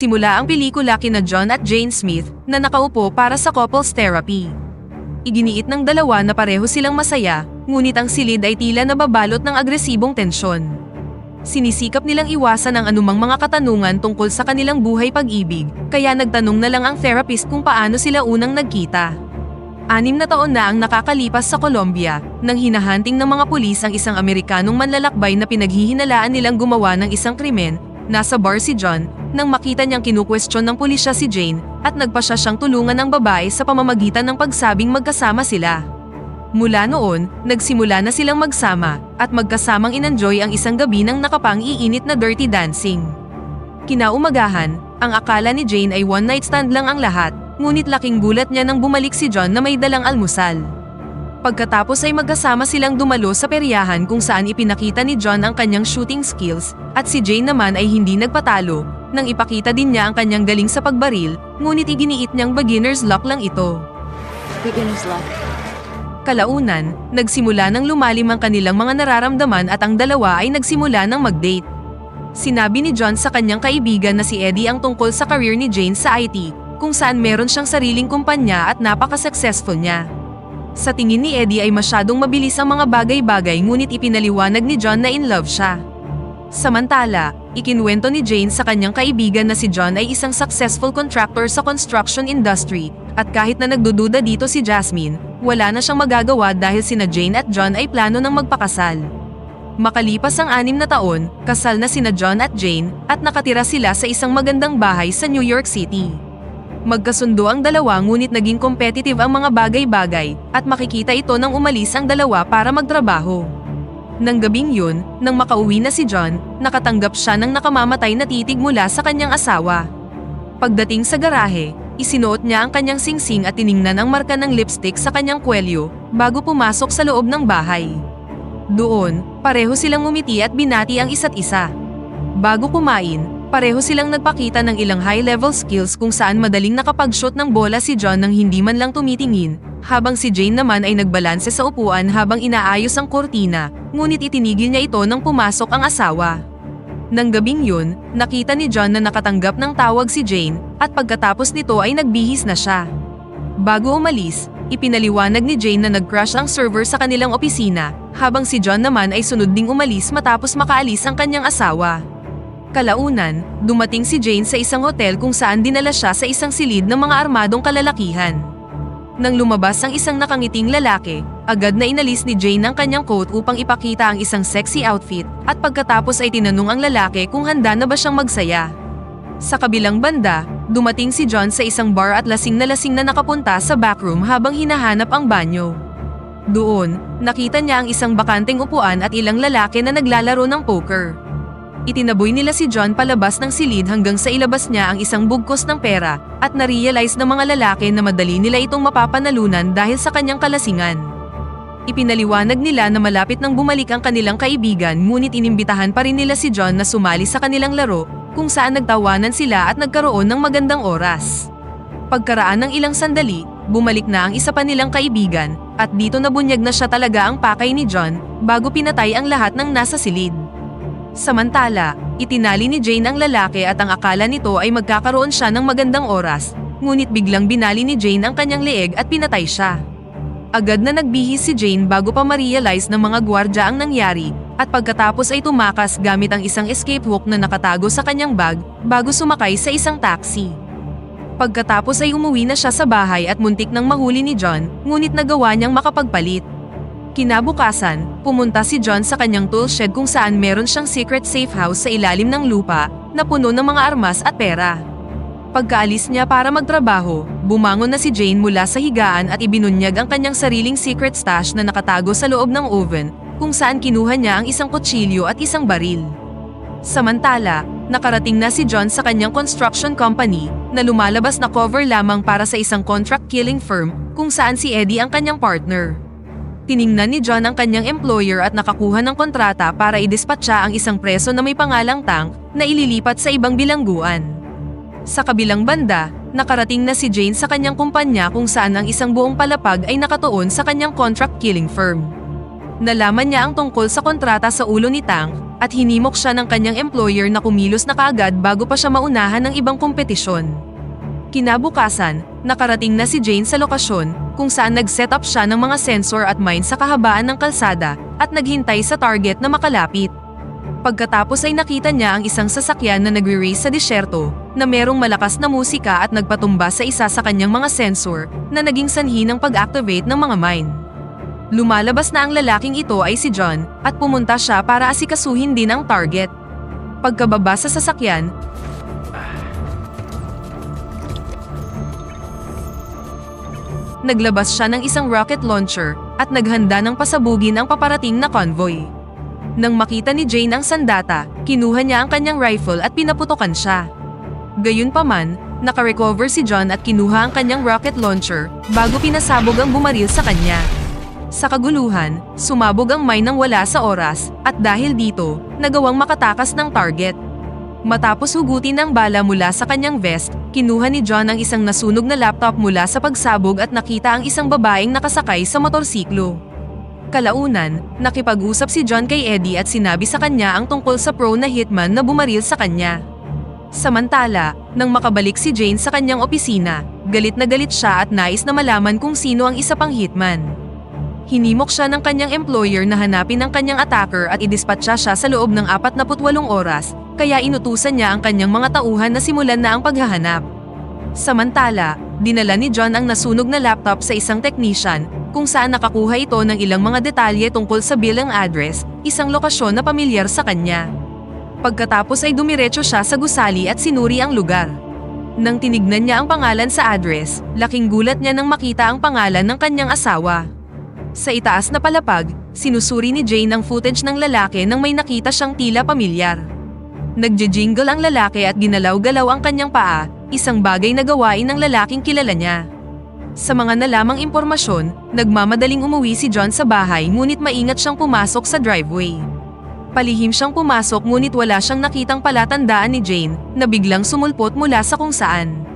Simula ang pelikula kina John at Jane Smith na nakaupo para sa couples therapy. Iginiit ng dalawa na pareho silang masaya, ngunit ang silid ay tila nababalot ng agresibong tensyon. Sinisikap nilang iwasan ang anumang mga katanungan tungkol sa kanilang buhay pag-ibig, kaya nagtanong na lang ang therapist kung paano sila unang nagkita. Anim na taon na ang nakakalipas sa Colombia, nang hinahanting ng mga pulis ang isang Amerikanong manlalakbay na pinaghihinalaan nilang gumawa ng isang krimen, nasa bar si John, nang makita niyang kinukwestiyon ng pulisya si Jane, at nagpa siya siyang tulungan ng babae sa pamamagitan ng pagsabing magkasama sila. Mula noon, nagsimula na silang magsama, at magkasamang inenjoy ang isang gabi ng nakapang-iinit na dirty dancing. Kinaumagahan, ang akala ni Jane ay one night stand lang ang lahat, ngunit laking gulat niya nang bumalik si John na may dalang almusal. Pagkatapos ay magkasama silang dumalo sa peryahan kung saan ipinakita ni John ang kanyang shooting skills, at si Jane naman ay hindi nagpatalo, nang ipakita din niya ang kanyang galing sa pagbaril, ngunit iginiit niyang beginner's luck lang ito. Beginner's luck. Kalaunan, nagsimula ng lumalim ang kanilang mga nararamdaman at ang dalawa ay nagsimula ng mag-date. Sinabi ni John sa kanyang kaibigan na si Eddie ang tungkol sa career ni Jane sa IT, kung saan meron siyang sariling kumpanya at napaka-successful niya. Sa tingin ni Eddie ay masyadong mabilis ang mga bagay-bagay ngunit ipinaliwanag ni John na in love siya. Samantala, ikinwento ni Jane sa kanyang kaibigan na si John ay isang successful contractor sa construction industry, at kahit na nagdududa dito si Jasmine, wala na siyang magagawa dahil sina Jane at John ay plano ng magpakasal. Makalipas ang anim na taon, kasal na sina John at Jane, at nakatira sila sa isang magandang bahay sa New York City. Magkasundo ang dalawa ngunit naging competitive ang mga bagay-bagay, at makikita ito nang umalis ang dalawa para magtrabaho. Nang gabing yun, nang makauwi na si John, nakatanggap siya ng nakamamatay na titig mula sa kanyang asawa. Pagdating sa garahe, isinuot niya ang kanyang singsing at tiningnan ang marka ng lipstick sa kanyang kwelyo, bago pumasok sa loob ng bahay. Doon, pareho silang umiti at binati ang isa't isa. Bago kumain, pareho silang nagpakita ng ilang high-level skills kung saan madaling nakapag-shoot ng bola si John nang hindi man lang tumitingin, habang si Jane naman ay nagbalanse sa upuan habang inaayos ang kortina, ngunit itinigil niya ito nang pumasok ang asawa. Nang gabing yun, nakita ni John na nakatanggap ng tawag si Jane, at pagkatapos nito ay nagbihis na siya. Bago umalis, ipinaliwanag ni Jane na nag-crash ang server sa kanilang opisina, habang si John naman ay sunod ding umalis matapos makaalis ang kanyang asawa. Kalaunan, dumating si Jane sa isang hotel kung saan dinala siya sa isang silid ng mga armadong kalalakihan. Nang lumabas ang isang nakangiting lalaki, agad na inalis ni Jane ang kanyang coat upang ipakita ang isang sexy outfit at pagkatapos ay tinanong ang lalaki kung handa na ba siyang magsaya. Sa kabilang banda, dumating si John sa isang bar at lasing na lasing na nakapunta sa backroom habang hinahanap ang banyo. Doon, nakita niya ang isang bakanteng upuan at ilang lalaki na naglalaro ng poker. Itinaboy nila si John palabas ng silid hanggang sa ilabas niya ang isang bugkos ng pera at na-realize ng mga lalaki na madali nila itong mapapanalunan dahil sa kanyang kalasingan. Ipinaliwanag nila na malapit nang bumalik ang kanilang kaibigan ngunit inimbitahan pa rin nila si John na sumali sa kanilang laro kung saan nagtawanan sila at nagkaroon ng magandang oras. Pagkaraan ng ilang sandali, bumalik na ang isa pa nilang kaibigan at dito nabunyag na siya talaga ang pakay ni John bago pinatay ang lahat ng nasa silid. Samantala, itinali ni Jane ang lalaki at ang akala nito ay magkakaroon siya ng magandang oras, ngunit biglang binali ni Jane ang kanyang leeg at pinatay siya. Agad na nagbihis si Jane bago pa ma-realize ng mga gwardya ang nangyari, at pagkatapos ay tumakas gamit ang isang escape hook na nakatago sa kanyang bag bago sumakay sa isang taxi. Pagkatapos ay umuwi na siya sa bahay at muntik nang mahuli ni John, ngunit nagawa niyang makapagpalit. Kinabukasan, pumunta si John sa kanyang tool shed kung saan meron siyang secret safe house sa ilalim ng lupa na puno ng mga armas at pera. Pagkaalis niya para magtrabaho, bumangon na si Jane mula sa higaan at ibinunyag ang kanyang sariling secret stash na nakatago sa loob ng oven kung saan kinuha niya ang isang kutsilyo at isang baril. Samantala, nakarating na si John sa kanyang construction company na lumalabas na cover lamang para sa isang contract killing firm kung saan si Eddie ang kanyang partner. Tiningnan ni John ang kanyang employer at nakakuha ng kontrata para idispatcha ang isang preso na may pangalang Tank na ililipat sa ibang bilangguan. Sa kabilang banda, nakarating na si Jane sa kanyang kumpanya kung saan ang isang buong palapag ay nakatuon sa kanyang contract killing firm. Nalaman niya ang tungkol sa kontrata sa ulo ni Tank, at hinimok siya ng kanyang employer na kumilos na kaagad bago pa siya maunahan ng ibang kompetisyon. Kinabukasan, nakarating na si Jane sa lokasyon kung saan nag-set up siya ng mga sensor at mine sa kahabaan ng kalsada at naghintay sa target na makalapit. Pagkatapos ay nakita niya ang isang sasakyan na nagre-race sa disyerto na merong malakas na musika at nagpatumba sa isa sa kanyang mga sensor na naging sanhi ng pag-activate ng mga mine. Lumalabas na ang lalaking ito ay si John at pumunta siya para asikasuhin din ang target. Pagkababa sa sasakyan, naglabas siya ng isang rocket launcher at naghanda ng pasabugin ang paparating na convoy. Nang makita ni Jane ang sandata, kinuha niya ang kanyang rifle at pinaputokan siya. Gayunpaman, nakarecover si John at kinuha ang kanyang rocket launcher bago pinasabog ang bumaril sa kanya. Sa kaguluhan, sumabog ang mine ng wala sa oras at dahil dito, nagawang makatakas ng target. Matapos hugutin ang bala mula sa kanyang vest, kinuha ni John ang isang nasunog na laptop mula sa pagsabog at nakita ang isang babaeng nakasakay sa motorsiklo. Kalaunan, nakipag-usap si John kay Eddie at sinabi sa kanya ang tungkol sa pro na hitman na bumaril sa kanya. Samantala, nang makabalik si Jane sa kanyang opisina, galit na galit siya at nais na malaman kung sino ang isa pang hitman. Hinimok siya ng kanyang employer na hanapin ang kanyang attacker at idispatcha siya sa loob ng 48 oras, kaya inutusan niya ang kanyang mga tauhan na simulan na ang paghahanap. Samantala, dinala ni John ang nasunog na laptop sa isang technician, kung saan nakakuha ito ng ilang mga detalye tungkol sa bilang address, isang lokasyon na pamilyar sa kanya. Pagkatapos ay dumiretso siya sa gusali at sinuri ang lugar. Nang tinignan niya ang pangalan sa address, laking gulat niya nang makita ang pangalan ng kanyang asawa. Sa itaas na palapag, sinusuri ni Jane ang footage ng lalaki nang may nakita siyang tila pamilyar. Nagje-jingle ang lalaki at ginalaw-galaw ang kanyang paa, isang bagay na gawain ng lalaking kilala niya. Sa mga nalamang impormasyon, nagmamadaling umuwi si John sa bahay ngunit maingat siyang pumasok sa driveway. Palihim siyang pumasok ngunit wala siyang nakitang palatandaan ni Jane na biglang sumulpot mula sa kung saan.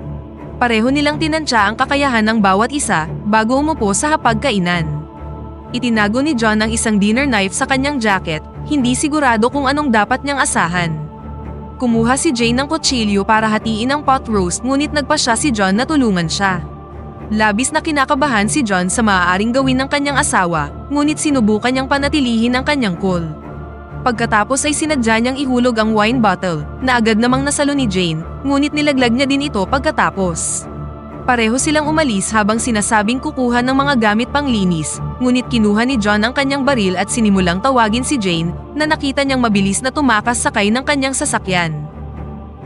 Pareho nilang tinansya ang kakayahan ng bawat isa bago umupo sa hapagkainan. Itinago ni John ang isang dinner knife sa kanyang jacket, hindi sigurado kung anong dapat niyang asahan. Kumuha si Jane ng kutsilyo para hatiin ang pot roast ngunit nagpa siya si John na tulungan siya. Labis na kinakabahan si John sa maaaring gawin ng kanyang asawa, ngunit sinubukan niyang panatilihin ang kanyang cool. Pagkatapos ay sinadya niyang ihulog ang wine bottle, na agad namang nasalo ni Jane, ngunit nilaglag niya din ito pagkatapos. Pareho silang umalis habang sinasabing kukuha ng mga gamit panglinis, ngunit kinuha ni John ang kanyang baril at sinimulang tawagin si Jane na nakita niyang mabilis na tumakas sakay ng kanyang sasakyan.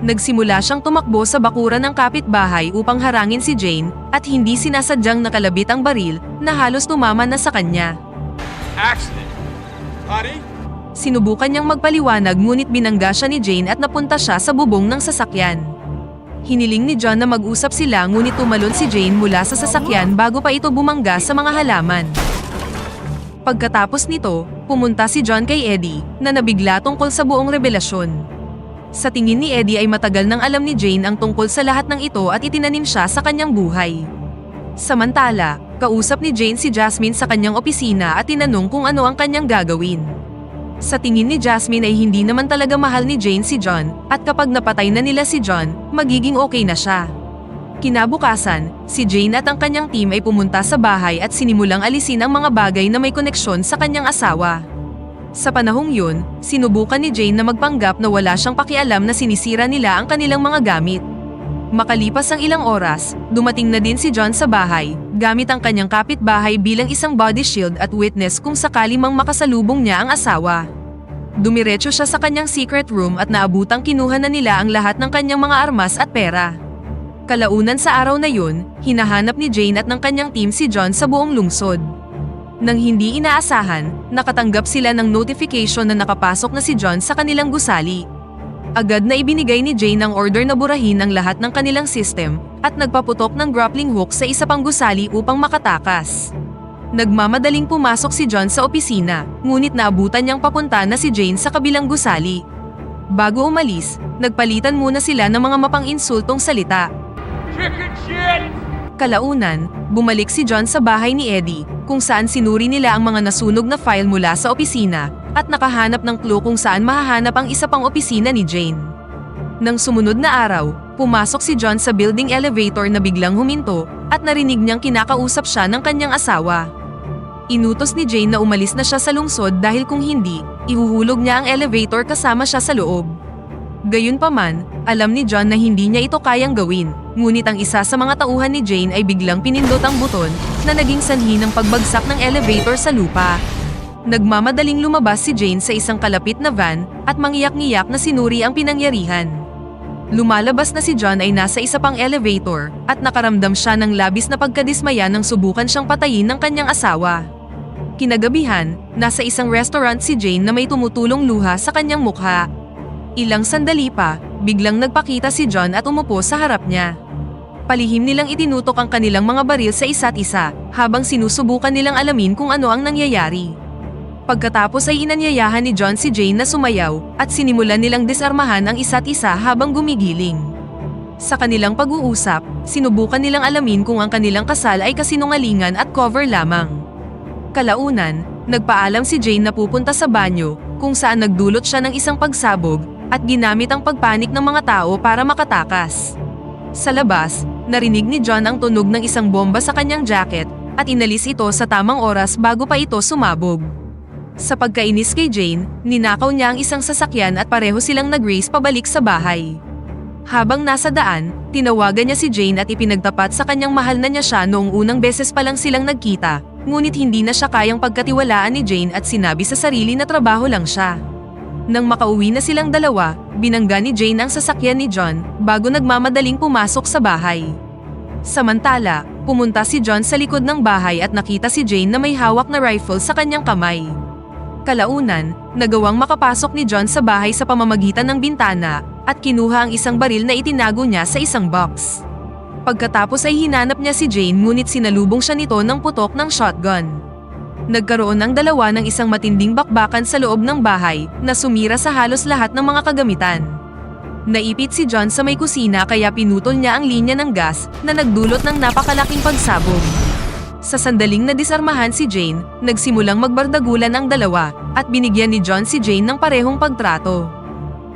Nagsimula siyang tumakbo sa bakuran ng kapitbahay upang harangin si Jane at hindi sinasadyang nakalabit ang baril na halos tumama na sa kanya. Accident. Honey? Sinubukan niyang magpaliwanag ngunit binangga siya ni Jane at napunta siya sa bubong ng sasakyan. Hiniling ni John na mag-usap sila ngunit tumalon si Jane mula sa sasakyan bago pa ito bumangga sa mga halaman. Pagkatapos nito, pumunta si John kay Eddie na nabigla tungkol sa buong revelasyon. Sa tingin ni Eddie ay matagal nang alam ni Jane ang tungkol sa lahat ng ito at itinanim siya sa kanyang buhay. Samantala, kausap ni Jane si Jasmine sa kanyang opisina at tinanong kung ano ang kanyang gagawin. Sa tingin ni Jasmine ay hindi naman talaga mahal ni Jane si John at kapag napatay na nila si John, magiging okay na siya. Kinabukasan, si Jane at ang kanyang team ay pumunta sa bahay at sinimulang alisin ang mga bagay na may koneksyon sa kanyang asawa. Sa panahong yun, sinubukan ni Jane na magpanggap na wala siyang pakialam na sinisira nila ang kanilang mga gamit. Makalipas ang ilang oras, dumating na din si John sa bahay, gamit ang kanyang kapitbahay bilang isang body shield at witness kung sakali mang makasalubong niya ang asawa. Dumiretso siya sa kanyang secret room at naabutang kinuha na nila ang lahat ng kanyang mga armas at pera. Kalaunan sa araw na yun, hinahanap ni Jane at ng kanyang team si John sa buong lungsod. Nang hindi inaasahan, nakatanggap sila ng notification na nakapasok na si John sa kanilang gusali. Agad na ibinigay ni Jane ang order na burahin ang lahat ng kanilang system at nagpaputok ng grappling hook sa isa pang gusali upang makatakas. Nagmamadaling pumasok si John sa opisina, ngunit naabutan niyang papunta na si Jane sa kabilang gusali. Bago umalis, nagpalitan muna sila ng mga mapang-insultong salita. Chicken shit! Kalaunan, bumalik si John sa bahay ni Eddie, kung saan sinuri nila ang mga nasunog na file mula sa opisina, at nakahanap ng clue kung saan mahahanap ang isa pang opisina ni Jane. Nang sumunod na araw, pumasok si John sa building elevator na biglang huminto at narinig niyang kinakausap siya ng kanyang asawa. Inutos ni Jane na umalis na siya sa lungsod dahil kung hindi, ihuhulog niya ang elevator kasama siya sa loob. Gayunpaman, alam ni John na hindi niya ito kayang gawin, ngunit ang isa sa mga tauhan ni Jane ay biglang pinindot ang buton na naging sanhi ng pagbagsak ng elevator sa lupa. Nagmamadaling lumabas si Jane sa isang kalapit na van at mangiyak-ngiyak na sinuri ang pinangyarihan. Lumalabas na si John ay nasa isa pang elevator at nakaramdam siya ng labis na pagkadismaya nang subukan siyang patayin ng kanyang asawa. Kinagabihan, nasa isang restaurant si Jane na may tumutulong luha sa kanyang mukha. Ilang sandali pa, biglang nagpakita si John at umupo sa harap niya. Palihim nilang itinutok ang kanilang mga baril sa isa't isa, habang sinusubukan nilang alamin kung ano ang nangyayari. Pagkatapos ay inanyayahan ni John si Jane na sumayaw, at sinimulan nilang disarmahan ang isa't isa habang gumigiling. Sa kanilang pag-uusap, sinubukan nilang alamin kung ang kanilang kasal ay kasinungalingan at cover lamang. Kalaunan, nagpaalam si Jane na pupunta sa banyo, kung saan nagdulot siya ng isang pagsabog, at ginamit ang pagpanik ng mga tao para makatakas. Sa labas, narinig ni John ang tunog ng isang bomba sa kanyang jacket, at inalis ito sa tamang oras bago pa ito sumabog. Sa pagkainis kay Jane, ninakaw niya ang isang sasakyan at pareho silang nag-race pabalik sa bahay. Habang nasa daan, tinawagan niya si Jane at ipinagtapat sa kanyang mahal na niya siya noong unang beses pa lang silang nagkita, ngunit hindi na siya kayang pagkatiwalaan ni Jane at sinabi sa sarili na trabaho lang siya. Nang makauwi na silang dalawa, binangga ni Jane ang sasakyan ni John bago nagmamadaling pumasok sa bahay. Samantala, pumunta si John sa likod ng bahay at nakita si Jane na may hawak na rifle sa kanyang kamay. Kalaunan, nagawang makapasok ni John sa bahay sa pamamagitan ng bintana at kinuha ang isang baril na itinago niya sa isang box. Pagkatapos ay hinanap niya si Jane ngunit sinalubong siya nito ng putok ng shotgun. Nagkaroon ng dalawa ng isang matinding bakbakan sa loob ng bahay na sumira sa halos lahat ng mga kagamitan. Naipit si John sa may kusina kaya pinutol niya ang linya ng gas na nagdulot ng napakalaking pagsabog. Sa sandaling na disarmahan si Jane, nagsimulang magbardagulan ang dalawa at binigyan ni John si Jane ng parehong pagtrato.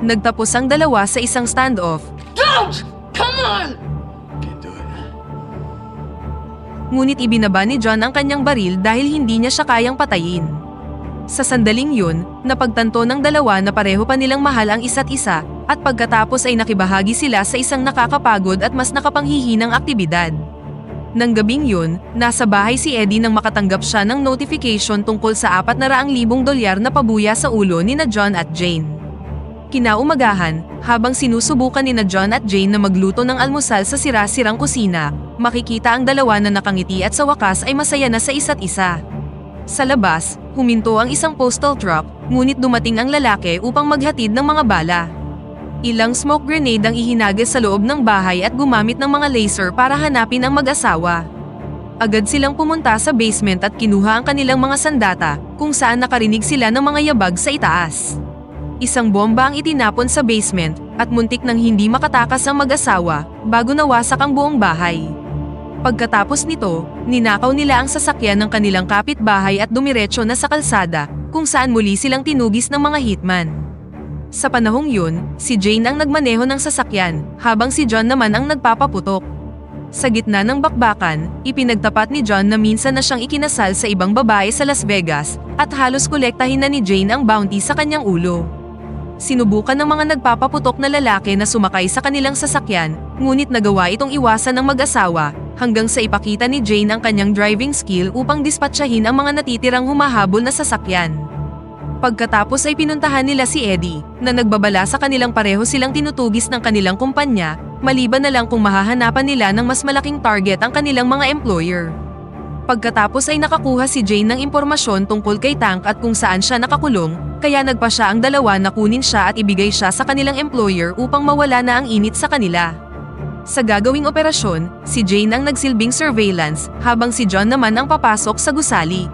Nagtapos ang dalawa sa isang standoff, Don't! Come on! Ngunit ibinaba ni John ang kanyang baril dahil hindi niya siya kayang patayin. Sa sandaling yun, napagtanto ng dalawa na pareho pa nilang mahal ang isa't isa at pagkatapos ay nakibahagi sila sa isang nakakapagod at mas nakapanghihinang aktibidad. Nang gabing yun, nasa bahay si Eddie nang makatanggap siya ng notification tungkol sa 400,000 dolyar na pabuya sa ulo ni na John at Jane. Kinaumagahan, habang sinusubukan ni na John at Jane na magluto ng almusal sa sira-sirang kusina, makikita ang dalawa na nakangiti at sa wakas ay masaya na sa isa't isa. Sa labas, huminto ang isang postal truck, ngunit dumating ang lalaki upang maghatid ng mga bala. Ilang smoke grenade ang ihinagis sa loob ng bahay at gumamit ng mga laser para hanapin ang mag-asawa. Agad silang pumunta sa basement at kinuha ang kanilang mga sandata, kung saan nakarinig sila ng mga yabag sa itaas. Isang bomba ang itinapon sa basement at muntik nang hindi makatakas ang mag-asawa bago nawasak ang buong bahay. Pagkatapos nito, ninakaw nila ang sasakyan ng kanilang kapitbahay at dumiretso na sa kalsada, kung saan muli silang tinugis ng mga hitman. Sa panahong yun, si Jane ang nagmaneho ng sasakyan, habang si John naman ang nagpapaputok. Sa gitna ng bakbakan, ipinagtapat ni John na minsan na siyang ikinasal sa ibang babae sa Las Vegas, at halos kolektahin na ni Jane ang bounty sa kanyang ulo. Sinubukan ng mga nagpapaputok na lalaki na sumakay sa kanilang sasakyan, ngunit nagawa itong iwasan ng mag-asawa, hanggang sa ipakita ni Jane ang kanyang driving skill upang dispatchahin ang mga natitirang humahabol na sasakyan. Pagkatapos ay pinuntahan nila si Eddie, na nagbabala sa kanilang pareho silang tinutugis ng kanilang kumpanya, maliban na lang kung mahahanapan nila ng mas malaking target ang kanilang mga employer. Pagkatapos ay nakakuha si Jane ng impormasyon tungkol kay Tank at kung saan siya nakakulong, kaya nagpa siya ang dalawa na kunin siya at ibigay siya sa kanilang employer upang mawala na ang init sa kanila. Sa gagawing operasyon, si Jane ang nagsilbing surveillance, habang si John naman ang papasok sa gusali.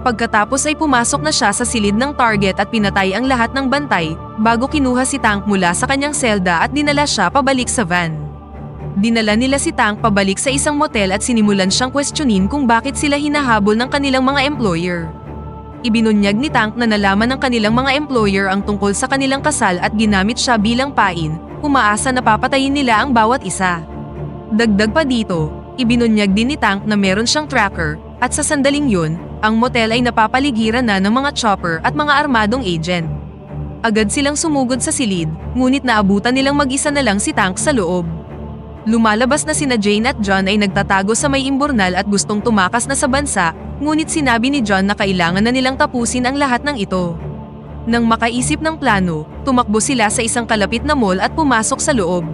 Pagkatapos ay pumasok na siya sa silid ng target at pinatay ang lahat ng bantay, bago kinuha si Tank mula sa kanyang selda at dinala siya pabalik sa van. Dinala nila si Tank pabalik sa isang motel at sinimulan siyang questionin kung bakit sila hinahabol ng kanilang mga employer. Ibinunyag ni Tank na nalaman ng kanilang mga employer ang tungkol sa kanilang kasal at ginamit siya bilang pain, umaasa na papatayin nila ang bawat isa. Dagdag pa dito, ibinunyag din ni Tank na meron siyang tracker, at sa sandaling yun, ang motel ay napapaligiran na ng mga chopper at mga armadong agent. Agad silang sumugod sa silid, ngunit naabutan nilang mag-isa na lang si Tank sa loob. Lumalabas na sina Jane at John ay nagtatago sa may imburnal at gustong tumakas na sa bansa, ngunit sinabi ni John na kailangan na nilang tapusin ang lahat ng ito. Nang makaisip ng plano, tumakbo sila sa isang kalapit na mall at pumasok sa loob.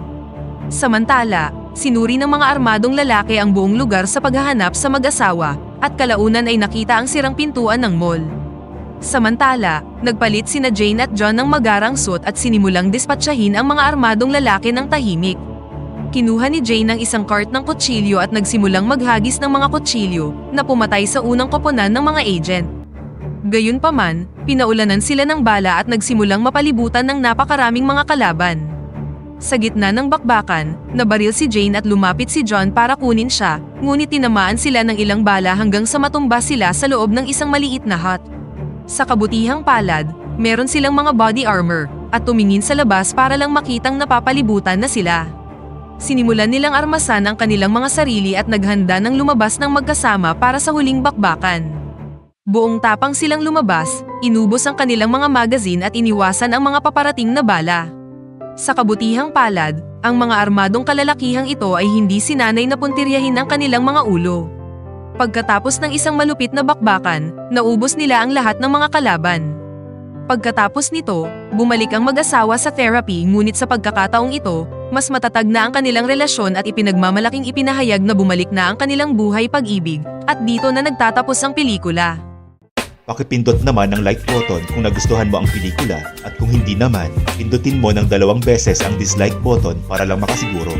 Samantala, sinuri ng mga armadong lalaki ang buong lugar sa paghahanap sa mag-asawa, at kalaunan ay nakita ang sirang pintuan ng mall. Samantala, nagpalit sina Jane at John ng magarang suit at sinimulang dispatsahin ang mga armadong lalaki ng tahimik. Kinuha ni Jane ang isang cart ng kutsilyo at nagsimulang maghagis ng mga kutsilyo na pumatay sa unang koponan ng mga agent. Gayunpaman, pinaulanan sila ng bala at nagsimulang mapalibutan ng napakaraming mga kalaban. Sa gitna ng bakbakan, nabaril si Jane at lumapit si John para kunin siya, ngunit tinamaan sila ng ilang bala hanggang sa matumba sila sa loob ng isang maliit na hut. Sa kabutihang palad, meron silang mga body armor, at tumingin sa labas para lang makitang napapalibutan na sila. Sinimulan nilang armasan ang kanilang mga sarili at naghanda ng lumabas ng magkasama para sa huling bakbakan. Buong tapang silang lumabas, inubos ang kanilang mga magazine at iniwasan ang mga paparating na bala. Sa kabutihang palad, ang mga armadong kalalakihang ito ay hindi sinanay na puntiryahin ang kanilang mga ulo. Pagkatapos ng isang malupit na bakbakan, naubos nila ang lahat ng mga kalaban. Pagkatapos nito, bumalik ang mag-asawa sa therapy ngunit sa pagkakataong ito, mas matatag na ang kanilang relasyon at ipinagmamalaking ipinahayag na bumalik na ang kanilang buhay pag-ibig, at dito na nagtatapos ang pelikula. Pakipindot naman ang like button kung nagustuhan mo ang pelikula at kung hindi naman, pindutin mo ng dalawang beses ang dislike button para lang makasiguro